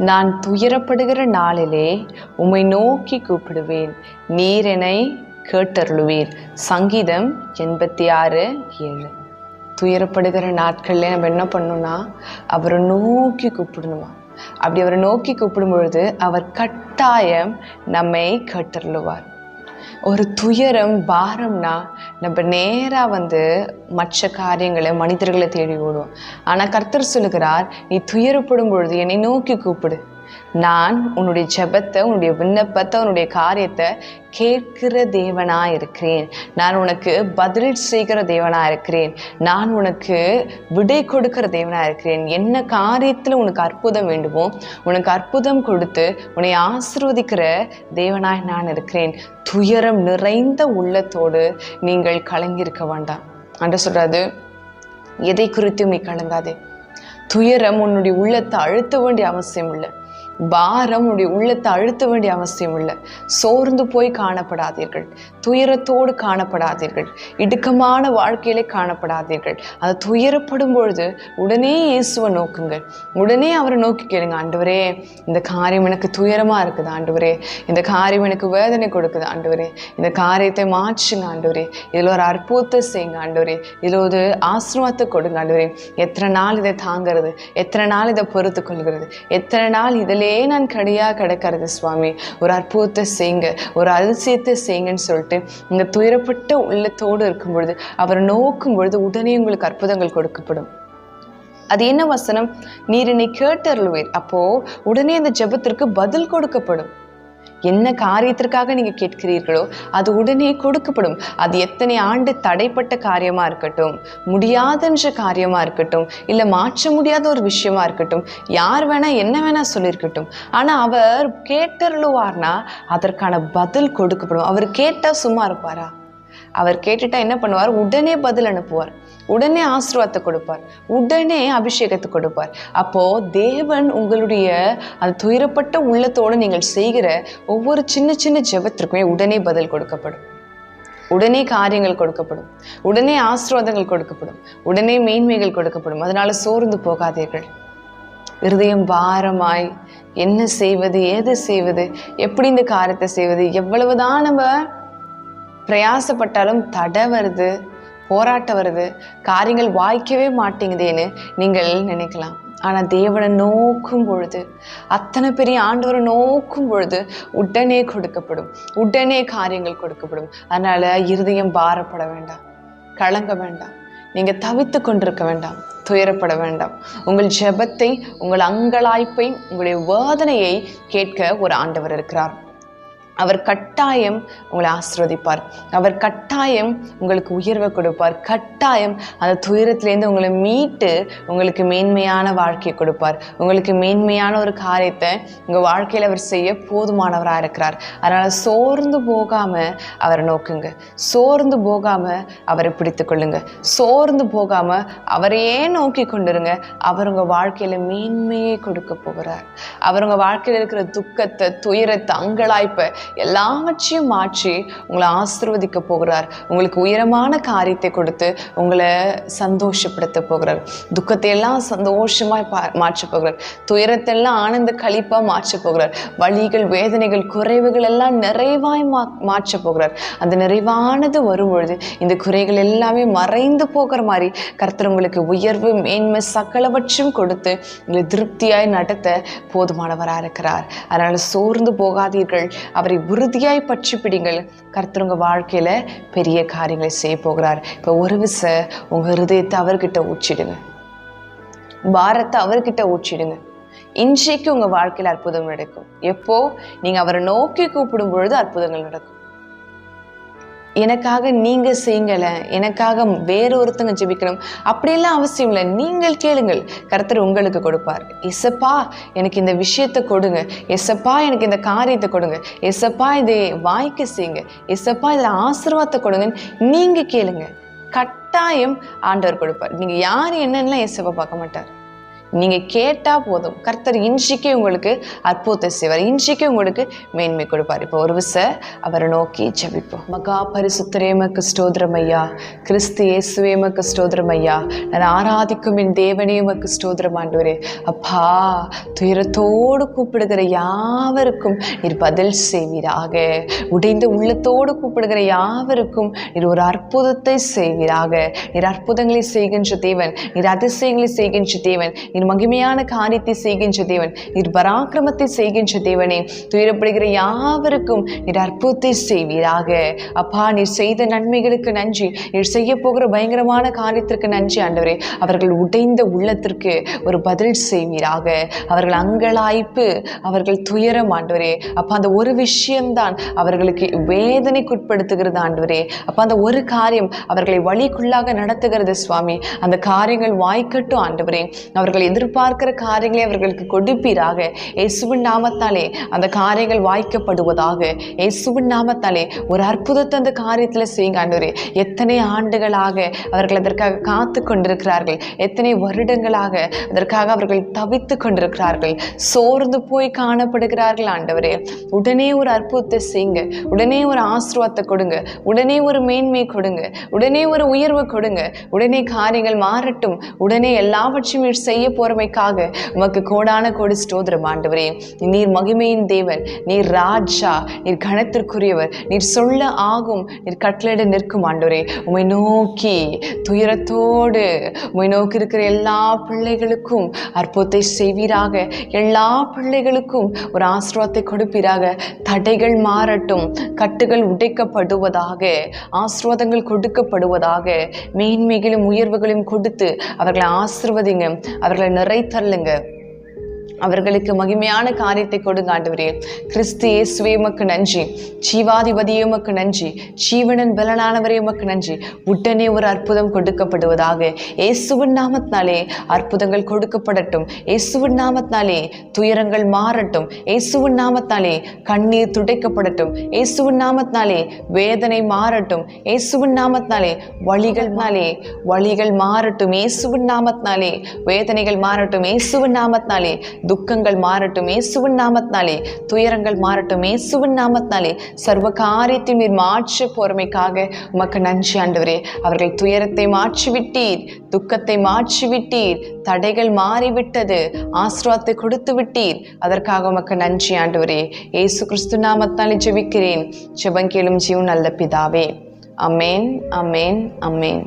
நான் துயரப்படுகிற நாளிலே உம்மை நோக்கி கூப்பிடுவேன். நீர் என்னை கேட்டருளுவீர். சங்கீதம் எண்பத்தி ஆறு ஏழு. துயரப்படுகிற நாட்கள்ல நம்ம என்ன பண்ணணும்னா அவரை நோக்கி கூப்பிடணுமா? அப்படி அவரை நோக்கி கூப்பிடும் பொழுது அவர் கட்டாயம் நம்மை கேட்டருளுவார். ஒரு துயரம் பாரம்னா நம்ம நேராக வந்து மற்ற காரியங்களை மனிதர்களை தேடி ஓடுவோம் ஆனால் கர்த்தர் சொல்லுகிறார் நீ துயரப்படும் பொழுது என்னை நோக்கி கூப்பிடு. நான் உன்னுடைய ஜெபத்தை உன்னுடைய விண்ணப்பத்தை உன்னுடைய காரியத்தை கேட்கிற தேவனா இருக்கிறேன். நான் உனக்கு பதில் செய்கிற தேவனாக இருக்கிறேன். நான் உனக்கு விடை கொடுக்கிற தேவனாக இருக்கிறேன். என்ன காரியத்தில் உனக்கு அற்புதம் வேண்டுமோ உனக்கு அற்புதம் கொடுத்து உன்னை ஆசிர்வதிக்கிற தேவனாய் நான் இருக்கிறேன். துயரம் நிறைந்த உள்ளத்தோடு நீங்கள் கலங்கியிருக்க வேண்டாம். அன்று சொல்றாரு எதை குறித்தும் நீ கலங்காதே. துயரம் உன்னுடைய உள்ளத்தை அழுத்த வேண்டிய அவசியம் இல்லை பாரம் உடைய உள்ளத்தை அழுத்த வேண்டிய அவசியம் இல்லை. சோர்ந்து போய் காணப்படாதீர்கள். துயரத்தோடு காணப்படாதீர்கள். இடுக்கமான வாழ்க்கையிலே காணப்படாதீர்கள். அது துயரப்படும் பொழுது உடனே இயேசுவை நோக்குங்கள். உடனே அவரை நோக்கி கேளுங்க ஆண்டவரே இந்த காரியம் எனக்கு துயரமா இருக்குது ஆண்டவரே. இந்த காரியம் எனக்கு வேதனை கொடுக்குது ஆண்டவரே. இந்த காரியத்தை மாற்றுங்க ஆண்டவரே. இதில் ஒரு அற்புதத்தை செய்யுங்க ஆண்டவரே. இதில் ஒரு ஆசிரமத்தை கொடுங்க ஆண்டவரே. எத்தனை நாள் இதை தாங்கிறது? எத்தனை நாள் இதை பொறுத்து கொள்கிறது எத்தனை நாள் இதிலே நான் கடியாக கிடக்கிறது சுவாமி. ஒரு அற்புதத்தை செய்யுங்க ஒரு அதிசயத்தை செய்யுங்கன்னு சொல்லிட்டு இந்த துயரப்பட்ட உள்ளத்தோடு இருக்கும் பொழுது அவரை நோக்கும் பொழுது உடனே உங்களுக்கு அற்புதங்கள் கொடுக்கப்படும். அது என்ன வசனம்? நீர் என்னை கேட்டருளுவீர். அப்போ உடனே அந்த ஜெபத்திற்கு பதில் கொடுக்கப்படும். என்ன காரியத்திற்காக நீங்கள் கேட்கிறீர்களோ அது உடனே கொடுக்கப்படும். அது எத்தனை ஆண்டு தடைப்பட்ட காரியமா இருக்கட்டும் முடியாதுன்ற காரியமா இருக்கட்டும் இல்லை மாற்ற முடியாத ஒரு விஷயமா இருக்கட்டும் யார் வேணா என்ன வேணால் சொல்லியிருக்கட்டும். ஆனா அவர் கேட்டுருவார்னா அதற்கான பதில் கொடுக்கப்படும். அவர் கேட்டால் சும்மா இருப்பாரா? அவர் கேட்டுட்டா என்ன பண்ணுவார்? உடனே பதில் அனுப்புவார். உடனே ஆசீர்வாதத்தை கொடுப்பார். உடனே அபிஷேகத்தை கொடுப்பார். அப்போ தேவன் உங்களுடைய அந்த துயரப்பட்ட உள்ளத்தோடு நீங்கள் செய்கிற ஒவ்வொரு சின்ன சின்ன ஜெபத்திற்குமே உடனே பதில் கொடுக்கப்படும். உடனே காரியங்கள் கொடுக்கப்படும். உடனே ஆசீர்வாதங்கள் கொடுக்கப்படும். உடனே மேன்மைகள் கொடுக்கப்படும். அதனால சோர்ந்து போகாதீர்கள். இருதயம் பாரமாய் என்ன செய்வது ஏது செய்வது எப்படி இந்த காரியத்தை செய்வது எவ்வளவுதான் நம்ம பிரயாசப்பட்டாலும் தடை வருது போராட்டம் வருது. காரியங்கள் வாய்க்கவே மாட்டேங்குதேன்னு நீங்கள் நினைக்கலாம். ஆனால் தேவனை நோக்கும் பொழுது அத்தனை பெரிய ஆண்டவரை நோக்கும் பொழுது உடனே கொடுக்கப்படும். உடனே காரியங்கள் கொடுக்கப்படும். அதனால இருதயம் பாரப்பட வேண்டாம் கலங்க வேண்டாம். நீங்க தவித்து கொண்டிருக்க வேண்டாம் துயரப்பட வேண்டாம். உங்கள் ஜெபத்தை உங்கள் அங்கலாய்ப்பை உங்களுடைய வேதனையை கேட்க ஒரு ஆண்டவர் இருக்கிறார். அவர் கட்டாயம் உங்களை ஆசிர்வதிப்பார். அவர் கட்டாயம் உங்களுக்கு உயர்வை கொடுப்பார். கட்டாயம் அந்த துயரத்திலேருந்து உங்களை மீட்டு உங்களுக்கு மேன்மையான வாழ்க்கையை கொடுப்பார். உங்களுக்கு மேன்மையான ஒரு காரியத்தை உங்கள் வாழ்க்கையில் அவர் செய்ய போதுமானவராக இருக்கிறார். அதனால் சோர்ந்து போகாமல் அவரை நோக்குங்க. சோர்ந்து போகாமல் அவரை பிடித்து கொள்ளுங்க. சோர்ந்து போகாமல் அவரையே நோக்கி கொண்டுருங்க. அவர் உங்கள் வாழ்க்கையில் மேன்மையை கொடுக்க போகிறார். அவர் உங்கள் வாழ்க்கையில் இருக்கிற துக்கத்தை துயரத்தை அங்கலாய்ப்பை எல்லாவற்றையும் மாற்றி உங்களை ஆசிர்வதிக்க போகிறார். உங்களுக்கு உயரமான காரியத்தை கொடுத்து உங்களை சந்தோஷப்படுத்த போகிறார். துக்கத்தை எல்லாம் சந்தோஷமாய் பா மாற்ற போகிறார். துயரத்தெல்லாம் ஆனந்த கழிப்பாக மாற்ற போகிறார். வழிகள் வேதனைகள் குறைவுகள் எல்லாம் நிறைவாய் மா மாற்ற போகிறார். அந்த நிறைவானது வரும் பொழுது இந்த குறைகள் எல்லாமே மறைந்து போகிற மாதிரி கர்த்தர் உங்களுக்கு உயர்வு மேன்மை சகலவற்றையும் கொடுத்து உங்களை திருப்தியாய் நடத்த போதுமானவராக இருக்கிறார் அதனால் சோர்ந்து போகாதீர்கள். அவரை உறுதியாய் பற்றி பிடிங்கள். கர்த்தர் வாழ்க்கையில பெரிய காரியங்களை செய்ய போகிறார். இப்போ ஒரு விச உங்க ஹிருதயத்தை அவர்கிட்ட ஊற்றிடுங்க. பாரத்தை அவர்கிட்ட ஊற்றிடுங்க. இன்றைக்கு உங்க வாழ்க்கையில் அற்புதம் நடக்கும். எப்போ? நீங்க அவரை நோக்கி கூப்பிடும் பொழுது அற்புதங்கள் நடக்கும். எனக்காக நீங்கள் செய்யுங்களேன் எனக்காக வேறு ஒருத்தங்க ஜெபிக்கணும். அப்படியெல்லாம் அவசியம் இல்லை. நீங்கள் கேளுங்கள். கர்த்தர் உங்களுக்கு கொடுப்பார். எசப்பா எனக்கு இந்த விஷயத்தை கொடுங்க. எசப்பா எனக்கு இந்த காரியத்தை கொடுங்க. எசப்பா இதை வாய்க்க செய்யுங்க. எசப்பா இதில் ஆசீர்வாதத்தை கொடுங்கன்னு நீங்கள் கேளுங்க. கட்டாயம் ஆண்டவர் கொடுப்பார். நீங்கள் யார் என்னென்னலாம் எசப்பா பார்க்க மாட்டார். நீங்கள் கேட்டால் போதும். கர்த்தர் இன்றைக்கே உங்களுக்கு அற்புதத்தை செய்வார். இன்றைக்கே உங்களுக்கு மேன்மை கொடுப்பார். இப்போ ஒரு விச அவரை நோக்கி ஜபிப்போம். மகா பரிசுத்தரேமக்கு ஸ்தோத்திரம் ஐயா. கிறிஸ்து இயேசுவேமக்கு ஸ்தோத்திரம் ஐயா. நான் ஆராதிக்கும் என் தேவனே உமக்கு அப்பா துயரத்தோடு கூப்பிடுகிற யாவருக்கும் நீர் பதில் செய்வீராக. உடைந்த உள்ளத்தோடு கூப்பிடுகிற யாவருக்கும் நீர் ஒரு அற்புதத்தை செய்வீராக. நீர் அற்புதங்களை செய்கின்ற தேவன் நீர் அதிசயங்களை செய்கின்ற தேவன் நீர் மகிமையான காரியத்தை செய்கின்ற தேவன். நீர் பராக்கிரமத்தை செய்கின்ற தேவனே. துயரப்படுகிற யாவருக்கும் நீர் அற்புதத்தை செய்வீராக. அப்பா நீர் செய்த நன்மைகளுக்கு நன்றி. நீர் செய்ய போகிற பயங்கரமான காரியத்திற்கு நன்றி ஆண்டவரே. அவர்கள் உடைந்த உள்ளத்திற்கு ஒரு பதில் செய்வீராக. அவர்கள் அங்கலாய்ப்பு அவர்கள் துயரம் ஆண்டவரே. அப்போ அந்த ஒரு விஷயம்தான் அவர்களுக்கு வேதனைக்குட்படுத்துகிறது ஆண்டவரே. அப்போ அந்த ஒரு காரியம் அவர்களை வழிக்குள்ளாக நடத்துகிறது சுவாமி. அந்த காரியங்கள் வாய்க்கட்டும் ஆண்டவரே. அவர்களை எதிர்பார்க்கிற காரியங்களை அவர்களுக்கு கொடுப்பீராக. இயேசுவின் நாமத்தாலே அந்த காரியங்கள் வாய்க்கப்படுவதாக. இயேசுவின் நாமத்தாலே ஒரு அற்புதத்தை அந்த காரியத்தில் செய்யுங்க ஆண்டவரே எத்தனை ஆண்டுகளாக அவர்கள் அதற்காக காத்து கொண்டிருக்கிறார்கள். எத்தனை வருடங்களாக அதற்காக அவர்கள் தவித்து கொண்டிருக்கிறார்கள். சோர்ந்து போய் காணப்படுகிறார்கள் ஆண்டவரே. உடனே ஒரு அற்புதத்தை செய்யுங்க. உடனே ஒரு ஆசீர்வாதத்தை கொடுங்க. உடனே ஒரு மேன்மை கொடுங்க. உடனே ஒரு உயர்வை கொடுங்க. உடனே காரியங்கள் மாறட்டும். உடனே எல்லாவற்றையும் செய்ய பொறுமைக்காக உமக்கு கோடான கோடி ஸ்தோத்திரம் ஆண்டவரே. நீர் மகிமையின் தேவன் நீர் ராஜா நீர் கணத்திற்குரியவர் நீர் சொல்ல ஆகும் நீர் கட்டளையிட நிற்கும் ஆண்டவரே. உமை நோக்கி துயரத்தோடு உமை நோக்கி இருக்கிற எல்லா பிள்ளைகளுக்கும் அற்புதத்தை செய்வீராக. எல்லா பிள்ளைகளுக்கும் ஒரு ஆசிர்வாதத்தை கொடுப்பீராக. தடைகள் மாறட்டும் கட்டுகள் உடைக்கப்படுவதாக ஆசிர்வாதங்கள் கொடுக்கப்படுவதாக மேன்மைகளும் உயர்வுகளையும் கொடுத்து அவர்களை ஆசிர்வதிங்க அவர்களை நிறைத்தள்ளுங்க அவர்களுக்கு மகிமையான காரியத்தை கொடுங்க ஆண்டவரே. கிறிஸ்து இயேசுவே உமக்கு நன்றி. ஜீவாதிபதியே உமக்கு நன்றி. ஜீவனன் பலனானவரே உமக்கு நன்றி. உடனே ஒரு அற்புதம் கொடுக்கப்படுவதாக. இயேசுவின் நாமத்தினாலே அற்புதங்கள் கொடுக்கப்படட்டும். இயேசுவின் நாமத்தினாலே துயரங்கள் மாறட்டும். இயேசுவின் நாமத்தினாலே கண்ணீர் துடைக்கப்படட்டும். இயேசுவின் நாமத்தினாலே வேதனை மாறட்டும். இயேசுவின் நாமத்தினாலே வழிகள்னாலே வழிகள் மாறட்டும். இயேசுவின் நாமத்தினாலே வேதனைகள் மாறட்டும். இயேசுவின் நாமத்தினாலே துக்கங்கள் மாறட்டுமே சுவன் நாமத்தினாலே துயரங்கள் மாறட்டுமே சுவன் நாமத்தினாலே. சர்வ காரியத்தையும் நீர் மாற்ற போறமைக்காக உமக்கு நன்றி ஆண்டவரே. அவர்கள் துயரத்தை மாற்றி விட்டீர் துக்கத்தை மாற்றி விட்டீர் தடைகள் மாறிவிட்டது ஆசிர்வாதத்தை கொடுத்து விட்டீர். அதற்காக உமக்கு நன்றி ஆண்டவரே. இயேசு கிறிஸ்து நாமத்தினாலே ஜெபிக்கிறேன். ஜெபங்கேலும் ஜீவன் நல்ல பிதாவே. அமேன் அமேன் அமேன்.